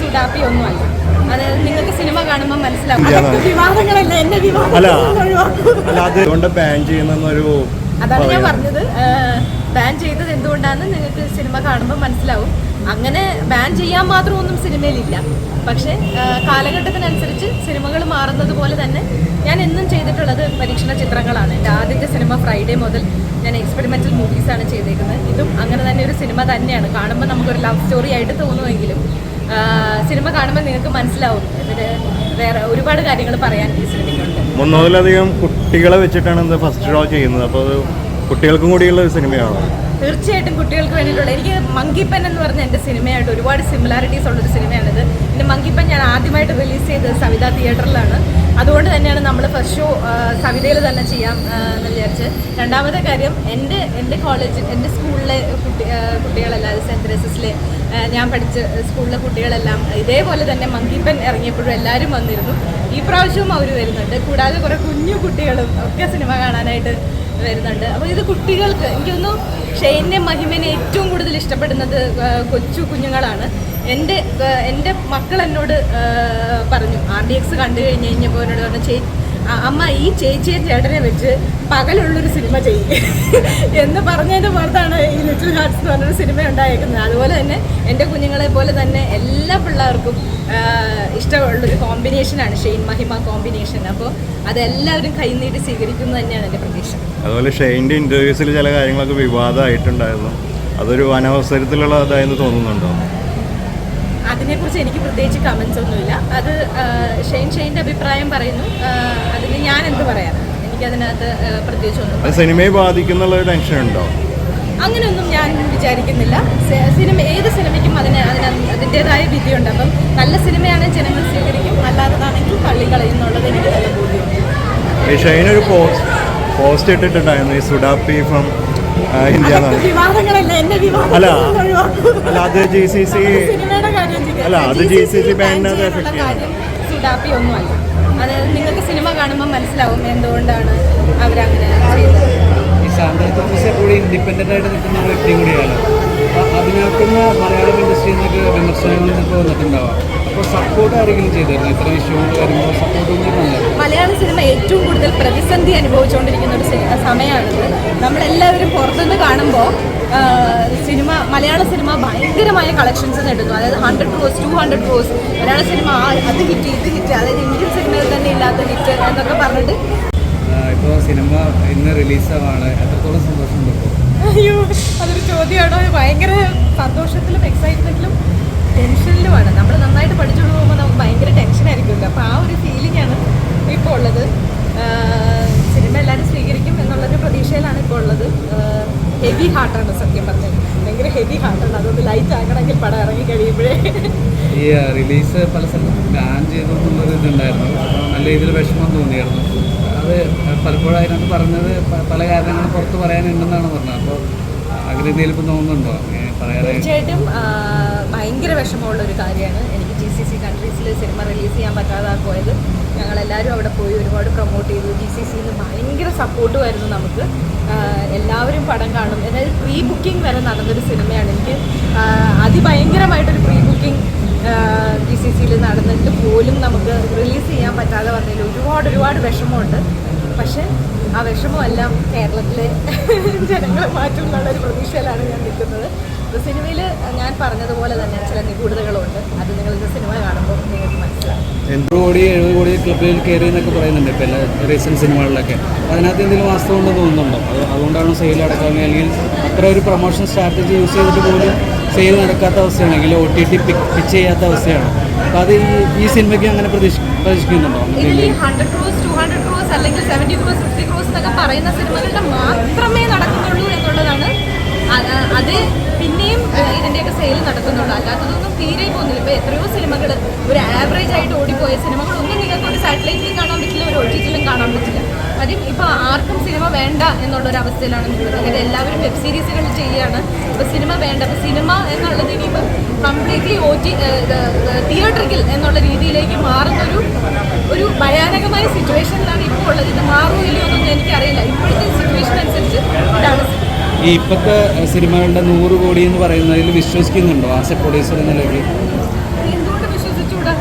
സുഡാപ്പി ഒന്നുമല്ല. അതായത് നിങ്ങൾക്ക് സിനിമ കാണുമ്പോൾ മനസ്സിലാവും. വിവാദങ്ങളല്ല? വിവാദം ബാൻ ചെയ്യുന്നൊരു അതാണ് ഞാൻ പറഞ്ഞത്. ബാൻ ചെയ്തത് എന്തുകൊണ്ടാണെന്ന് നിങ്ങൾക്ക് സിനിമ കാണുമ്പോൾ മനസ്സിലാവും. അങ്ങനെ ബാൻ ചെയ്യാൻ മാത്രം ഒന്നും സിനിമയിലില്ല. പക്ഷേ കാലഘട്ടത്തിനനുസരിച്ച് സിനിമകൾ മാറുന്നത് പോലെ തന്നെ ഞാൻ എന്നും ചെയ്തിട്ടുള്ളത് പരീക്ഷണ ചിത്രങ്ങളാണ്. എന്റെ ആദ്യത്തെ സിനിമ ഫ്രൈഡേ മുതൽ ഞാൻ എക്സ്പെരിമെന്റൽ മൂവീസാണ് ചെയ്തേക്കുന്നത്. ഇതും അങ്ങനെ തന്നെ ഒരു സിനിമ തന്നെയാണ്. കാണുമ്പോൾ നമുക്കൊരു ലവ് സ്റ്റോറി ആയിട്ട് തോന്നുമെങ്കിലും സിനിമ കാണുമ്പോൾ നിങ്ങൾക്ക് മനസ്സിലാവും. ഇതിൽ വേറെ ഒരുപാട് കാര്യങ്ങൾ പറയാൻ ഈ സിനിമയ്ക്കുണ്ട്. മുന്നൂറിലധികം കുട്ടികളെ വെച്ചിട്ടാണ് ഫസ്റ്റ് ഷോ ചെയ്യുന്നത്. അപ്പോൾ കുട്ടികൾക്കും കൂടിയുള്ള സിനിമയാണ്? തീർച്ചയായിട്ടും കുട്ടികൾക്ക് വേണ്ടിയിട്ടുള്ള എനിക്ക് മങ്കിപ്പൻ എന്ന് പറഞ്ഞ എന്റെ സിനിമയായിട്ട് ഒരുപാട് സിമിലാരിറ്റീസ് ഉള്ളൊരു സിനിമയാണിത്. പിന്നെ മങ്കിപ്പൻ ഞാൻ ആദ്യമായിട്ട് റിലീസ് ചെയ്തത് സവിത തിയേറ്ററിലാണ് അതുകൊണ്ട് തന്നെയാണ് നമ്മൾ ഫസ്റ്റ് ഷോ സവിതയിൽ തന്നെ ചെയ്യാം എന്ന് വിചാരിച്ച്. രണ്ടാമത്തെ കാര്യം എന്റെ എന്റെ കോളേജ് എന്റെ സ്കൂളിലെ കുട്ടി കുട്ടികളെല്ലാം സെന്റ് തെരേസസിലെ ഞാൻ പഠിച്ച സ്കൂളിലെ കുട്ടികളെല്ലാം ഇതേപോലെ തന്നെ മങ്കിപ്പൻ ഇറങ്ങിയപ്പോഴും എല്ലാവരും വന്നിരുന്നു. ഈ പ്രാവശ്യവും അവർ വരുന്നുണ്ട്. കൂടാതെ കുറേ കുഞ്ഞു കുട്ടികളും ഒക്കെ സിനിമ കാണാനായിട്ട് വരുന്നുണ്ട്. അപ്പോൾ ഇത് കുട്ടികൾക്ക് എനിക്കൊന്നും ഷെയ്നെ മഹിമനെ ഏറ്റവും കൂടുതൽ ഇഷ്ടപ്പെടുന്നത് കൊച്ചു കുഞ്ഞുങ്ങളാണ്. എന്റെ എന്റെ മക്കൾ എന്നോട് പറഞ്ഞു. ആർ ഡി എക്സ് കണ്ടു കഴിഞ്ഞ് കഴിഞ്ഞപ്പോൾ എന്നോട് പറഞ്ഞു ചേ ആ, അമ്മ ഈ ചേച്ചിയെ ചേട്ടനെ വെച്ച് പകലുള്ളൊരു സിനിമ ചെയ്യും. എന്ന് പറഞ്ഞതിന്റെ പുറത്താണ് ഈ ലിറ്റിൽ ഹാർട്സ് എന്ന് പറഞ്ഞൊരു സിനിമ ഉണ്ടായേക്കുന്നത്. അതുപോലെ തന്നെ എന്റെ കുഞ്ഞുങ്ങളെ പോലെ തന്നെ എല്ലാ പിള്ളേർക്കും ഇഷ്ടമുള്ളൊരു കോമ്പിനേഷനാണ് ഷെയ്ൻ മഹിമ കോമ്പിനേഷൻ അപ്പോൾ അതെല്ലാവരും കൈനീട്ടി സ്വീകരിക്കുന്നത് തന്നെയാണ് എന്റെ പ്രതീക്ഷ. അതുപോലെ ഷെയ്ന്റെ ഇന്റർവ്യൂസിൽ ചില കാര്യങ്ങളൊക്കെ വിവാദമായിട്ടുണ്ടായിരുന്നു. അതൊരു അനവസരത്തിലുള്ളതായെന്ന് തോന്നുന്നുണ്ടോ? അതിനെക്കുറിച്ച് എനിക്ക് പ്രത്യേകിച്ച് കമൻസ് ഒന്നുമില്ല. അത് ഷെയിൻ ഷെയ്ൻ ഷെയ്ന്റെ അഭിപ്രായം പറയുന്നു. അതിന് ഞാൻ എന്ത് പറയാം എനിക്കതിനകത്ത് പ്രത്യേകിച്ച് സിനിമയെ ബാധിക്കുന്നുള്ള ടെൻഷൻ ഉണ്ടോ? അങ്ങനെയൊന്നും ഞാൻ വിചാരിക്കുന്നില്ല. സിനിമ ഏത് സിനിമയ്ക്കും അതിന് അതിന് അതിന്റെതായ വിധിയുണ്ട്. അപ്പം നല്ല സിനിമയാണ് ജനങ്ങൾ സ്വീകരിക്കും. അല്ലാത്തതാണെങ്കിൽ തള്ളിക്കളയും എന്നുള്ളത് എനിക്ക് നല്ല ബോധ്യമുണ്ട്. ഒരു പോസ്റ്റ് ഇട്ടിട്ടുണ്ടായിരുന്നു. ഈ സുഡാപ്പി ഫ്രം ഇന്ത്യ അതൊക്കെ എന്നാണ് വിവാദങ്ങളല്ല എന്റെ അല്ല. അല്ല അത് ജി സി സി. അല്ല, അത് G C C ban effect ഒന്നുമല്ല. അതായത് നിങ്ങൾക്ക് സിനിമ കാണുമ്പോൾ മനസ്സിലാവും എന്തുകൊണ്ടാണ് അവരങ്ങനെ കൂടി ആയിട്ട് നിൽക്കുന്ന ഒരു വ്യക്തി കൂടിയാണ്. അതിനകത്തുനിന്ന് അതിനകത്തുന്ന മലയാളം ഇൻഡസ്ട്രിയിൽ നിന്നൊക്കെ വന്നിട്ടുണ്ടാവാം. അപ്പോൾ സപ്പോർട്ട് ആരെങ്കിലും ചെയ്തിരുന്നു? ഇത്ര ഇഷ്യൂകൾ വരുമ്പോൾ സപ്പോർട്ട് ഒന്നും മലയാള സിനിമ ഏറ്റവും കൂടുതൽ പ്രതിസന്ധി അനുഭവിച്ചുകൊണ്ടിരിക്കുന്ന ഒരു സമയമാണ് സമയമാണിത്. നമ്മളെല്ലാവരും പുറത്തുനിന്ന് കാണുമ്പോൾ സിനിമ മലയാള സിനിമ ഭയങ്കരമായ കളക്ഷൻസ് നേടുന്നു. അതായത് hundred crores two hundred crores മലയാള സിനിമ അത് ഹിറ്റ് ഇത് ഹിറ്റ് അതായത് ഇന്ത്യൻ സിനിമയിൽ തന്നെ ഇല്ലാത്ത ഹിറ്റ് എന്നൊക്കെ പറഞ്ഞിട്ട് ഇപ്പോൾ സിനിമ ഇന്ന് റിലീസാവാണ്. എത്രത്തോളം സന്തോഷമുണ്ട് ഇപ്പോൾ? അയ്യോ അതൊരു ചോദ്യമാണോ? ഭയങ്കര സന്തോഷത്തിലും എക്സൈറ്റ്മെന്റിലും ടെൻഷനിലുമാണ് നമ്മൾ നന്നായിട്ട് പഠിച്ചുകൊണ്ട് പോകുമ്പോൾ നമുക്ക് ഭയങ്കര ടെൻഷനായിരിക്കുമല്ലോ അപ്പോൾ ആ ഒരു ഫീലിംഗ് ആണ് ഇപ്പോൾ ഉള്ളത് ആഹ് സിനിമ എല്ലാവരും സ്വീകരിക്കും എന്നുള്ളൊരു പ്രതീക്ഷയിലാണ് ഇപ്പോൾ ഉള്ളത് ഹെവി ഹാർട്ടാണ് സത്യം പറഞ്ഞത് ഭയങ്കര ഹെവി ഹാർട്ടാണ് അതുകൊണ്ട് ലൈറ്റ് ആക്കണമെങ്കിൽ പടം ഇറങ്ങി കഴിയുമ്പോഴേ. ഈ റിലീസ് പല സ്ഥലത്തും ബാൻ ചെയ്തു എന്നുള്ളൊരു ഇതുണ്ടായിരുന്നു. നല്ല രീതിയിൽ വിഷമം തോന്നിയായിരുന്നു. അത് പലപ്പോഴും അതിനകത്ത് പറഞ്ഞത് പല കാരണങ്ങളും പുറത്ത് പറയാനുണ്ടെന്നാണ് പറഞ്ഞത്. അപ്പോൾ അങ്ങനെ എന്തെങ്കിലും ഇപ്പം തോന്നുന്നുണ്ടോ? തീർച്ചയായിട്ടും ഭയങ്കര വിഷമമുള്ള ഒരു കാര്യമാണ്. എനിക്ക് ജി സി സി കൺട്രീസിൽ സിനിമ റിലീസ് ചെയ്യാൻ പറ്റാതെ പോയത്. ഞങ്ങളെല്ലാവരും അവിടെ പോയി ഒരുപാട് പ്രൊമോട്ട് ചെയ്തു. ജി സി സിന്ന് ഭയങ്കര സപ്പോർട്ടുമായിരുന്നു നമുക്ക്. പടം കാണും. അതായത് പ്രീ ബുക്കിംഗ് വരെ നടന്നൊരു സിനിമയാണ്. എനിക്ക് അതിഭയങ്കരമായിട്ടൊരു പ്രീ ബുക്കിംഗ് ഡി സി സിയിൽ നടന്നിട്ട് പോലും നമുക്ക് റിലീസ് ചെയ്യാൻ പറ്റാതെ വന്നതിൽ ഒരുപാട് ഒരുപാട് വിഷമമുണ്ട്. പക്ഷേ ആ വിഷമമെല്ലാം കേരളത്തിലെ ജനങ്ങളെ മാറ്റും എന്നുള്ളൊരു പ്രതീക്ഷയിലാണ് ഞാൻ നിൽക്കുന്നത്. സിനിമയിൽ ഞാൻ പറഞ്ഞതുപോലെ തന്നെ ചില നിഗൂഢതകളുണ്ട്. അത് നിങ്ങൾ ഇത് സിനിമ കാണുമ്പോൾ നിങ്ങൾക്ക് മനസ്സിലാവും. എൺപത് കോടി എഴുപത് കോടി ക്ലബിൽ കയറി എന്നൊക്കെ പറയുന്നുണ്ട് ഇപ്പോൾ എല്ലാ റീസെന്റ് സിനിമകളിലൊക്കെ. അതിനകത്ത് എന്തെങ്കിലും വാസ്തവം ഉണ്ടെന്ന് തോന്നുന്നുണ്ടോ അത് സെയിൽ നടക്കുന്നത് അല്ലെങ്കിൽ അത്ര ഒരു പ്രൊമോഷൻ സ്ട്രാറ്റജി യൂസ് ചെയ്തിട്ട് പോലും സെയിൽ നടക്കാത്ത അവസ്ഥയാണ്. അല്ലെങ്കിൽ ഒ ടി ടി പിച്ച് ചെയ്യാത്ത അവസ്ഥയാണ്. അപ്പോൾ അത് ഈ ഈ സിനിമയ്ക്ക് അങ്ങനെ പ്രതീക്ഷ പ്രതീക്ഷിക്കുന്നുണ്ടോ? ഹൺഡ്രഡ് ക്രോസ് അല്ലെങ്കിൽ സെവന്റി ക്രോസ് ഫിഫ്റ്റി ക്രോസ് എന്നൊക്കെ പറയുന്ന സിനിമകളുടെ മാത്രമേ നടക്കുന്നുള്ളൂ എന്നുള്ളതാണ്. അത് പിന്നെയും ഇതിന്റെയൊക്കെ സെയിൽ നടക്കുന്നുള്ളൂ അല്ലാത്തതൊന്നും തീരെ പോകുന്നില്ല. ഇപ്പോൾ എത്രയോ സിനിമകൾ ഒരു ആവറേജ് ആയിട്ട് ഓടിപ്പോയ സിനിമകളൊന്നും നിങ്ങൾക്ക് ഒരു സാറ്റലൈറ്റിലും കാണാൻ പറ്റില്ല ഒരു ഒ ടി ടിയിലും കാണാൻ പറ്റില്ല. കാര്യം ഇപ്പോൾ ആർക്കും സിനിമ വേണ്ട എന്നുള്ള ഒരു അവസ്ഥയിലാണ് നിൽക്കുന്നത്. അങ്ങനെ എല്ലാവരും വെബ് സീരീസുകൾ ചെയ്യുകയാണ്. ഇപ്പോൾ സിനിമ വേണ്ട. അപ്പോൾ സിനിമ എന്നുള്ളത് ഇനിയിപ്പോൾ കംപ്ലീറ്റ്ലി ഒ ടി തിയേറ്ററിക്കൽ എന്നുള്ള രീതിയിലേക്ക് മാറുന്നൊരു ഒരു ഭയാനകമായ സിറ്റുവേഷനിലാണ് ഇപ്പോൾ ഉള്ളത്. ഇത് മാറുമോ ഇല്ലയോ എന്നൊന്നും എനിക്കറിയില്ല. ഇപ്പോഴത്തെ സിറ്റുവേഷൻ അനുസരിച്ച് ഇതാണ് ഈ ഇപ്പോഴത്തെ സിനിമകളുടെ നൂറ് കോടി എന്ന് പറയുന്നതിൽ വിശ്വസിക്കുന്നുണ്ടോ ആസ് എ പ്രൊഡ്യൂസർ എന്ന നിലയ്ക്ക്? എന്തുകൊണ്ട് വിശ്വസിച്ചുകൂടാ?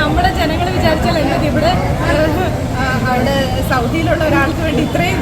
നമ്മുടെ ജനങ്ങൾ വിചാരിച്ചാൽ എന്നത് ഇവിടെ അവിടെ സൗദിയിലുള്ള ഒരാൾക്ക് വേണ്ടി ഇത്രയും